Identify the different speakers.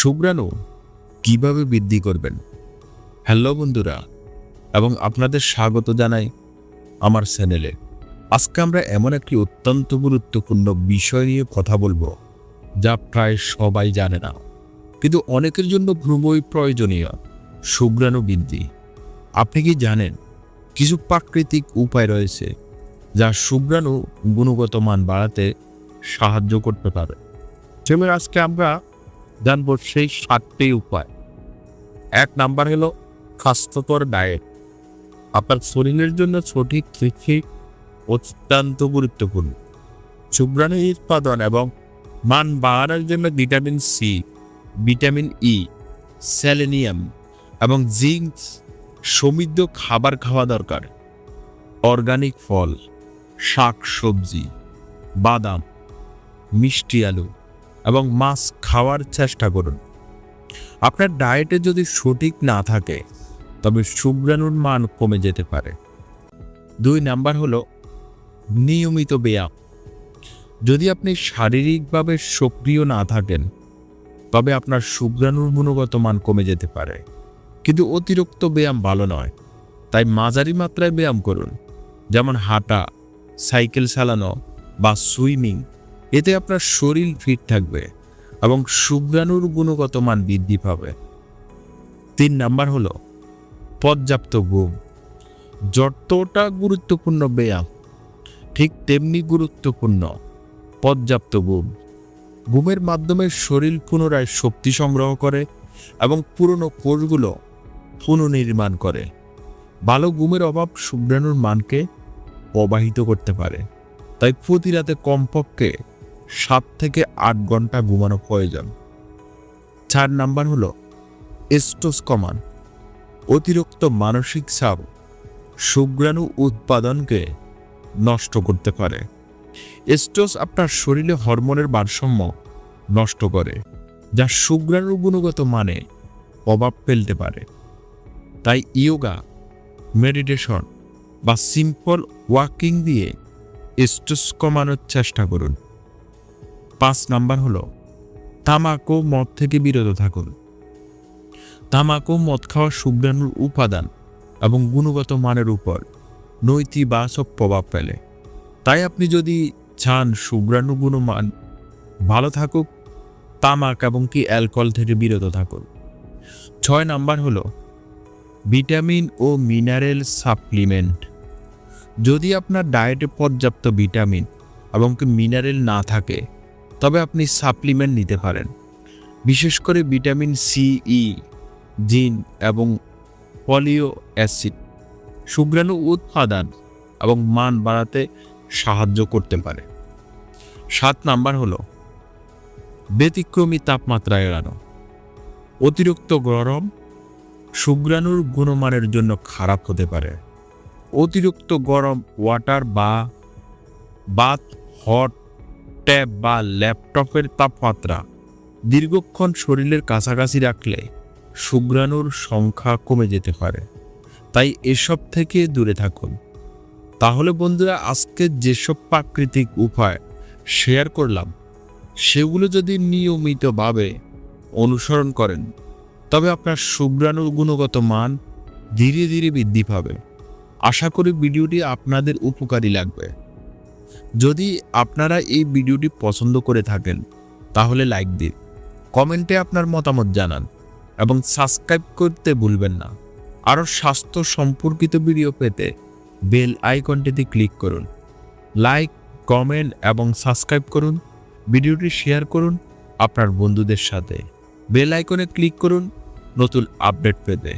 Speaker 1: শুক্রাণু কীভাবে বৃদ্ধি করবেন? হ্যালো বন্ধুরা, এবং আপনাদের স্বাগত জানাই আমার চ্যানেলে। আজকে আমরা এমন একটি অত্যন্ত গুরুত্বপূর্ণ বিষয় নিয়ে কথা বলব, যা প্রায় সবাই জানে না। কিন্তু অনেকের জন্য খুবই প্রয়োজনীয় শুভ্রাণু বৃদ্ধি। আপনি কি জানেন, কিছু প্রাকৃতিক উপায় রয়েছে, যা শুভ্রাণু গুণগত মান বাড়াতে সাহায্য করতে পারে? যেমন আজকে আমরা জানব সেই সাতটি উপায়। এক নাম্বার হলো স্বাস্থ্যকর ডায়েট। আপনার শরীরের জন্য সঠিক কৃষি অত্যন্ত গুরুত্বপূর্ণ। শুক্রাণু উৎপাদন এবং মান বাড়ানোর জন্য vitamin C vitamin E selenium এবং জিঙ্ক সমৃদ্ধ খাবার খাওয়া দরকার। অর্গানিক ফল, শাক সবজি, বাদাম, মিষ্টি আলু এবং মাছ খাওয়ার চেষ্টা করুন। আপনার ডায়েটে যদি সঠিক না থাকে, তবে শুক্রাণুর মান কমে যেতে পারে। দুই নাম্বার হলো, নিয়মিত ব্যায়াম। যদি আপনি শারীরিকভাবে সক্রিয় না থাকেন, তবে আপনার শুক্রাণুর গুণগত মান কমে যেতে পারে। কিন্তু অতিরিক্ত ব্যায়াম ভালো নয়, তাই মাঝারি মাত্রায় ব্যায়াম করুন। যেমন হাঁটা, সাইকেল চালানো বা সুইমিং এতে আপনার শরীর ফিট থাকবে এবং শুক্রাণুর গুণগত মান বৃদ্ধি পাবে। তিন নাম্বার হলো পর্যাপ্ত ঘুম। যতটা গুরুত্বপূর্ণ ব্যায়াম, ঠিক তেমনি গুরুত্বপূর্ণ পর্যাপ্ত ঘুম। ঘুমের মাধ্যমে শরীর পুনরায় শক্তি সংগ্রহ করে এবং পুরনো কোষগুলো পুনর্নির্মাণ করে। ভালো ঘুমের অভাব শুক্রাণুর মানকে প্রবাহিত করতে পারে। তাই প্রতি রাতে কমপক্ষে সাত থেকে আট ঘণ্টা ঘুমানো প্রয়োজন। চার নাম্বার হলো এস্টোস কমান। অতিরিক্ত মানসিক চাপ শুক্রাণু উৎপাদনকে নষ্ট করতে পারে। এস্টোস আপনার শরীরে হরমোনের ভারসাম্য নষ্ট করে, যা শুক্রাণুর গুণগত মানে প্রভাব ফেলতে পারে। তাই ইয়োগা, মেডিটেশন বা সিম্পল ওয়াকিং দিয়ে স্ট্রেস কমানোর চেষ্টা করুন। পাঁচ নাম্বার হলো তামাকো মদ থেকে বিরত থাকুন। তামাকো মদ খাওয়া শুক্রাণুর উপাদান এবং গুণগত মানের উপর নৈতিবাচক প্রভাব ফেলে। তাই আপনি যদি চান শুক্রাণু গুণমান ভালো থাকুক, তামাক এবং কি অ্যালকোহল থেকে বিরত থাকুন। ছয় নাম্বার হলো, ভিটামিন ও মিনারেল সাপ্লিমেন্ট। যদি আপনার ডায়েটে পর্যাপ্ত ভিটামিন এবং কি মিনারেল না থাকে তবে আপনি সাপ্লিমেন্ট নিতে পারেন। বিশেষ করে ভিটামিন সি, ই, জিন এবং পলিও অ্যাসিড। শুক্রাণু উৎপাদন এবং মান বাড়াতে সাহায্য করতে পারে। সাত নাম্বার হলো, ব্যতিক্রমী তাপমাত্রা এড়ানো। অতিরিক্ত গরম শুক্রাণুর গুণমানের জন্য খারাপ হতে পারে। অতিরিক্ত গরম ওয়াটার বা বাথ হট ট্যাব বা ল্যাপটপের তাপমাত্রা দীর্ঘক্ষণ শরীরের কাছাকাছি রাখলে শুক্রাণুর সংখ্যা কমে যেতে পারে। তাই এসব থেকে দূরে থাকুন। তাহলে বন্ধুরা, আজকে যেসব প্রাকৃতিক উপায় শেয়ার করলাম, সেগুলো যদি নিয়মিতভাবে অনুসরণ করেন, তবে আপনার শুক্রাণুর গুণগত মান ধীরে ধীরে বৃদ্ধি পাবে। আশা করি ভিডিওটি আপনাদের উপকারী লাগবে। যদি আপনারা এই ভিডিওটি পছন্দ করে থাকেন, তাহলে লাইক দিন। কমেন্টে আপনার মতামত জানান এবং সাবস্ক্রাইব করতে ভুলবেন না। আরও স্বাস্থ্য সম্পর্কিত ভিডিও পেতে বেল আইকনটিতে ক্লিক করুন। লাইক কমেন্ট এবং সাবস্ক্রাইব করুন। ভিডিওটি শেয়ার করুন আপনার বন্ধুদের সাথে। বেল আইকনে ক্লিক করুন। নতুন আপডেট পেতে।